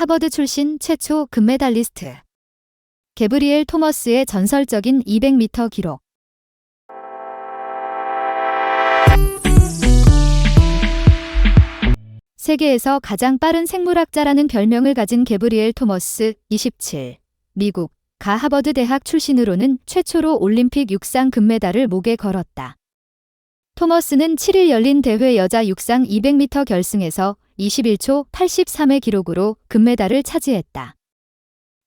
하버드 출신 최초 금메달리스트. 게브리엘 토머스의 전설적인 200m 기록. 세계에서 가장 빠른 생물학자라는 별명을 가진 게브리엘 토머스 27. 미국 가 하버드 대학 출신으로는 최초로 올림픽 육상 금메달을 목에 걸었다. 토머스는 7일 열린 대회 여자 육상 200m 결승에서 21초 83의 기록으로 금메달을 차지했다.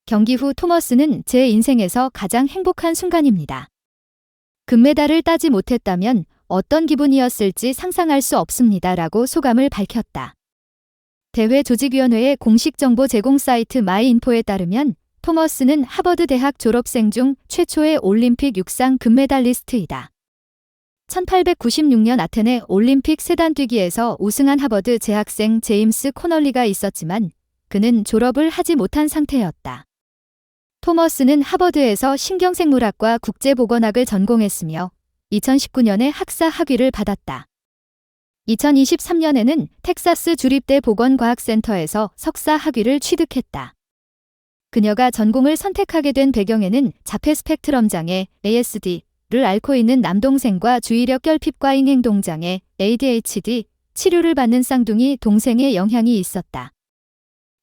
경기 후 토머스는 제 인생에서 가장 행복한 순간입니다. 금메달을 따지 못했다면 어떤 기분이었을지 상상할 수 없습니다. 라고 소감을 밝혔다. 대회 조직위원회의 공식 정보 제공 사이트 마이인포에 따르면 토머스는 하버드 대학 졸업생 중 최초의 올림픽 육상 금메달리스트이다. 1896년 아테네 올림픽 세단뛰기에서 우승한 하버드 재학생 제임스 코널리가 있었지만 그는 졸업을 하지 못한 상태였다. 토머스는 하버드에서 신경생물학과 국제보건학을 전공했으며 2019년에 학사 학위를 받았다. 2023년에는 텍사스 주립대 보건과학센터에서 석사 학위를 취득했다. 그녀가 전공을 선택하게 된 배경에는 자폐 스펙트럼 장애 ASD 를 앓고 있는 남동생과 주의력 결핍과잉 행동장애 ADHD 치료를 받는 쌍둥이 동생의 영향이 있었다.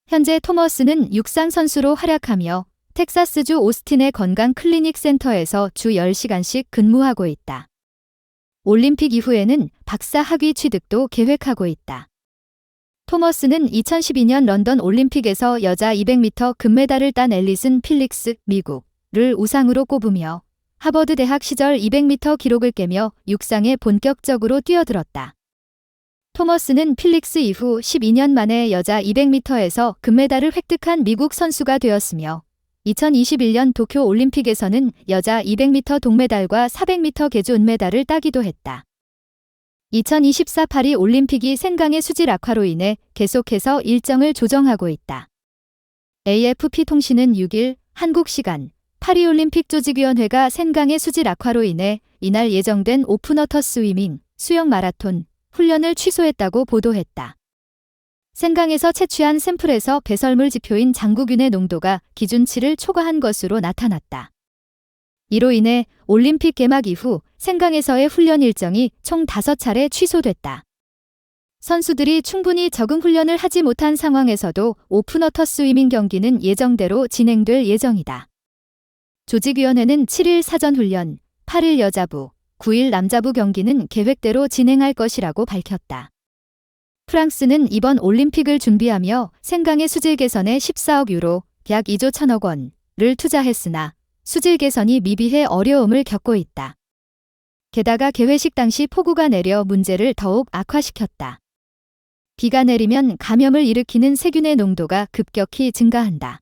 현재 토머스는 육상 선수로 활약하며 텍사스주 오스틴의 건강 클리닉 센터에서 주 10시간씩 근무하고 있다. 올림픽 이후에는 박사 학위 취득도 계획하고 있다. 토머스는 2012년 런던 올림픽에서 여자 200m 금메달을 딴 앨리슨 필릭스, 미국을 우상으로 꼽으며 하버드 대학 시절 200m 기록을 깨며 육상에 본격적으로 뛰어들었다. 토머스는 필릭스 이후 12년 만에 여자 200m에서 금메달을 획득한 미국 선수가 되었으며 2021년 도쿄 올림픽에서는 여자 200m 동메달과 400m 계주 은메달을 따기도 했다. 2024 파리 올림픽이 생강의 수질 악화로 인해 계속해서 일정을 조정하고 있다. AFP 통신은 6일 한국 시간 파리올림픽 조직위원회가 생강의 수질 악화로 인해 이날 예정된 오픈워터 스위밍, 수영 마라톤, 훈련을 취소했다고 보도했다. 생강에서 채취한 샘플에서 배설물 지표인 장구균의 농도가 기준치를 초과한 것으로 나타났다. 이로 인해 올림픽 개막 이후 생강에서의 훈련 일정이 총 5차례 취소됐다. 선수들이 충분히 적응 훈련을 하지 못한 상황에서도 오픈워터 스위밍 경기는 예정대로 진행될 예정이다. 조직위원회는 7일 사전 훈련, 8일 여자부, 9일 남자부 경기는 계획대로 진행할 것이라고 밝혔다. 프랑스는 이번 올림픽을 준비하며 생강의 수질 개선에 14억 유로, 약 2조 1천억 원을 투자했으나 수질 개선이 미비해 어려움을 겪고 있다. 게다가 개회식 당시 폭우가 내려 문제를 더욱 악화시켰다. 비가 내리면 감염을 일으키는 세균의 농도가 급격히 증가한다.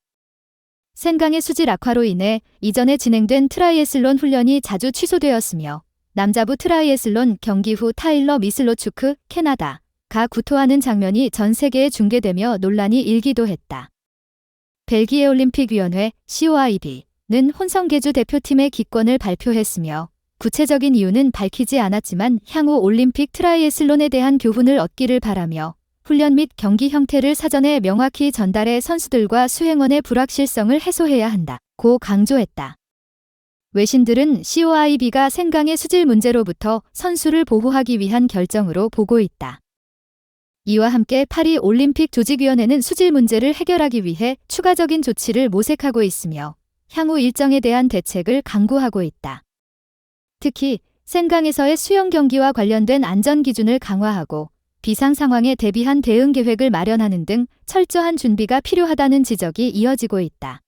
생강의 수질 악화로 인해 이전에 진행된 트라이애슬론 훈련이 자주 취소되었으며 남자부 트라이애슬론 경기 후 타일러 미슬로추크, 캐나다, 가 구토하는 장면이 전 세계에 중계되며 논란이 일기도 했다. 벨기에 올림픽위원회 COIB는 혼성계주 대표팀의 기권을 발표했으며 구체적인 이유는 밝히지 않았지만 향후 올림픽 트라이애슬론에 대한 교훈을 얻기를 바라며 훈련 및 경기 형태를 사전에 명확히 전달해 선수들과 수행원의 불확실성을 해소해야 한다. 고 강조했다. 외신들은 COIB가 생강의 수질 문제로부터 선수를 보호하기 위한 결정으로 보고 있다. 이와 함께 파리 올림픽 조직위원회는 수질 문제를 해결하기 위해 추가적인 조치를 모색하고 있으며 향후 일정에 대한 대책을 강구하고 있다. 특히 생강에서의 수영 경기와 관련된 안전 기준을 강화하고 비상 상황에 대비한 대응 계획을 마련하는 등 철저한 준비가 필요하다는 지적이 이어지고 있다.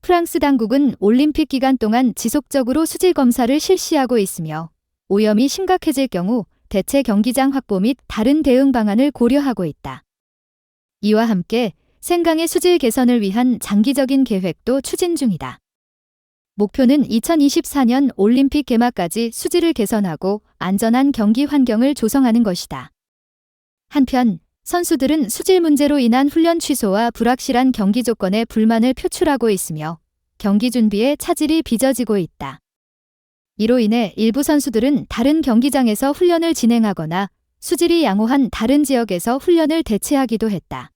프랑스 당국은 올림픽 기간 동안 지속적으로 수질 검사를 실시하고 있으며 오염이 심각해질 경우 대체 경기장 확보 및 다른 대응 방안을 고려하고 있다. 이와 함께 생강의 수질 개선을 위한 장기적인 계획도 추진 중이다. 목표는 2024년 올림픽 개막까지 수질을 개선하고 안전한 경기 환경을 조성하는 것이다. 한편 선수들은 수질 문제로 인한 훈련 취소와 불확실한 경기 조건에 불만을 표출하고 있으며 경기 준비에 차질이 빚어지고 있다. 이로 인해 일부 선수들은 다른 경기장에서 훈련을 진행하거나 수질이 양호한 다른 지역에서 훈련을 대체하기도 했다.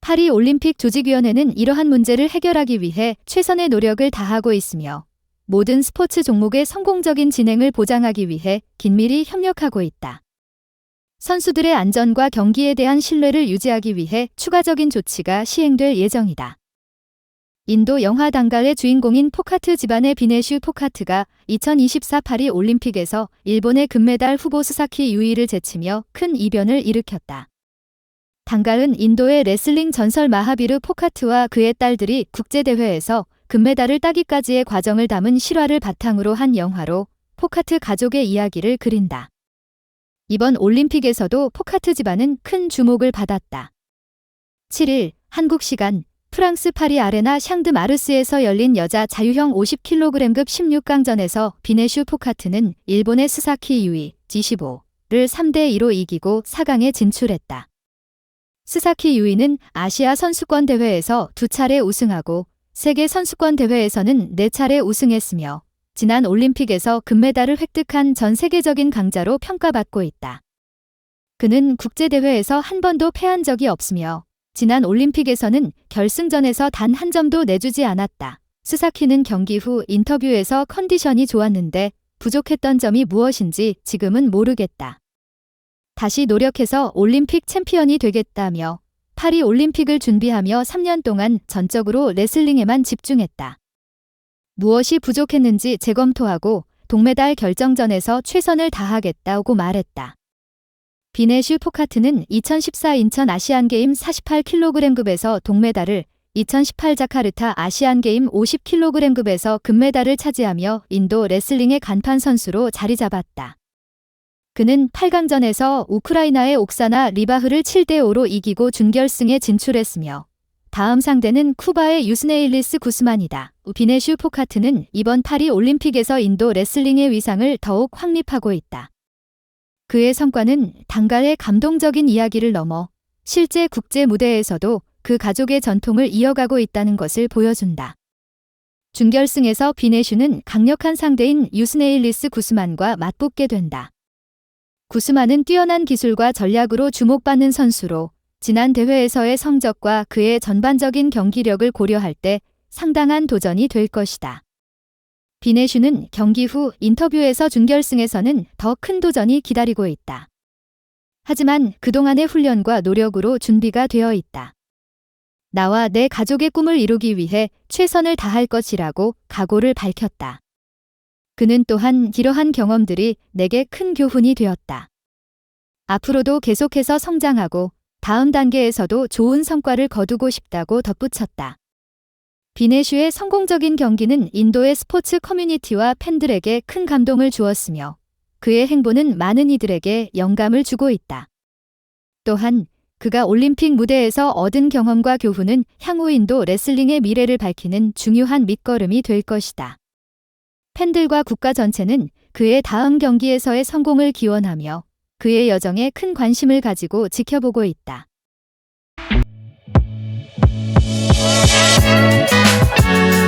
파리 올림픽 조직위원회는 이러한 문제를 해결하기 위해 최선의 노력을 다하고 있으며 모든 스포츠 종목의 성공적인 진행을 보장하기 위해 긴밀히 협력하고 있다. 선수들의 안전과 경기에 대한 신뢰를 유지하기 위해 추가적인 조치가 시행될 예정이다. 인도 영화 단갈의 주인공인 포카트 집안의 비네슈 포카트가 2024 파리 올림픽에서 일본의 금메달 후보 스사키 유이를 제치며 큰 이변을 일으켰다. 단갈은 인도의 레슬링 전설 마하비르 포카트와 그의 딸들이 국제대회에서 금메달을 따기까지의 과정을 담은 실화를 바탕으로 한 영화로 포카트 가족의 이야기를 그린다. 이번 올림픽에서도 포카트 집안은 큰 주목을 받았다. 7일 한국 시간 프랑스 파리 아레나 샹드 마르스에서 열린 여자 자유형 50kg급 16강전에서 비네슈 포카트는 일본의 스사키 유이 G15를 3대2로 이기고 4강에 진출했다. 스사키 유이는 아시아 선수권 대회에서 두 차례 우승하고 세계 선수권 대회에서는 네 차례 우승했으며 지난 올림픽에서 금메달을 획득한 전 세계적인 강자로 평가받고 있다. 그는 국제대회에서 한 번도 패한 적이 없으며 지난 올림픽에서는 결승전에서 단 한 점도 내주지 않았다. 스사키는 경기 후 인터뷰에서 컨디션이 좋았는데 부족했던 점이 무엇인지 지금은 모르겠다. 다시 노력해서 올림픽 챔피언이 되겠다며 파리 올림픽을 준비하며 3년 동안 전적으로 레슬링에만 집중했다. 무엇이 부족했는지 재검토하고 동메달 결정전에서 최선을 다하겠다고 말했다. 비네슈 포카트는 2014 인천 아시안게임 48kg급에서 동메달을 2018 자카르타 아시안게임 50kg급에서 금메달을 차지하며 인도 레슬링의 간판 선수로 자리 잡았다. 그는 8강전에서 우크라이나의 옥사나 리바흐를 7대5로 이기고 준결승에 진출했으며 다음 상대는 쿠바의 유스네일리스 구스만이다. 비네슈 포카트는 이번 파리 올림픽에서 인도 레슬링의 위상을 더욱 확립하고 있다. 그의 성과는 단갈의 감동적인 이야기를 넘어 실제 국제 무대에서도 그 가족의 전통을 이어가고 있다는 것을 보여준다. 준결승에서 비네슈는 강력한 상대인 유스네일리스 구스만과 맞붙게 된다. 구스만은 뛰어난 기술과 전략으로 주목받는 선수로 지난 대회에서의 성적과 그의 전반적인 경기력을 고려할 때 상당한 도전이 될 것이다. 비네슈는 경기 후 인터뷰에서 준결승에서는 더 큰 도전이 기다리고 있다. 하지만 그동안의 훈련과 노력으로 준비가 되어 있다. 나와 내 가족의 꿈을 이루기 위해 최선을 다할 것이라고 각오를 밝혔다. 그는 또한 이러한 경험들이 내게 큰 교훈이 되었다. 앞으로도 계속해서 성장하고 다음 단계에서도 좋은 성과를 거두고 싶다고 덧붙였다. 비네슈의 성공적인 경기는 인도의 스포츠 커뮤니티와 팬들에게 큰 감동을 주었으며 그의 행보는 많은 이들에게 영감을 주고 있다. 또한 그가 올림픽 무대에서 얻은 경험과 교훈은 향후 인도 레슬링의 미래를 밝히는 중요한 밑거름이 될 것이다. 팬들과 국가 전체는 그의 다음 경기에서의 성공을 기원하며 그의 여정에 큰 관심을 가지고 지켜보고 있다. Thank you.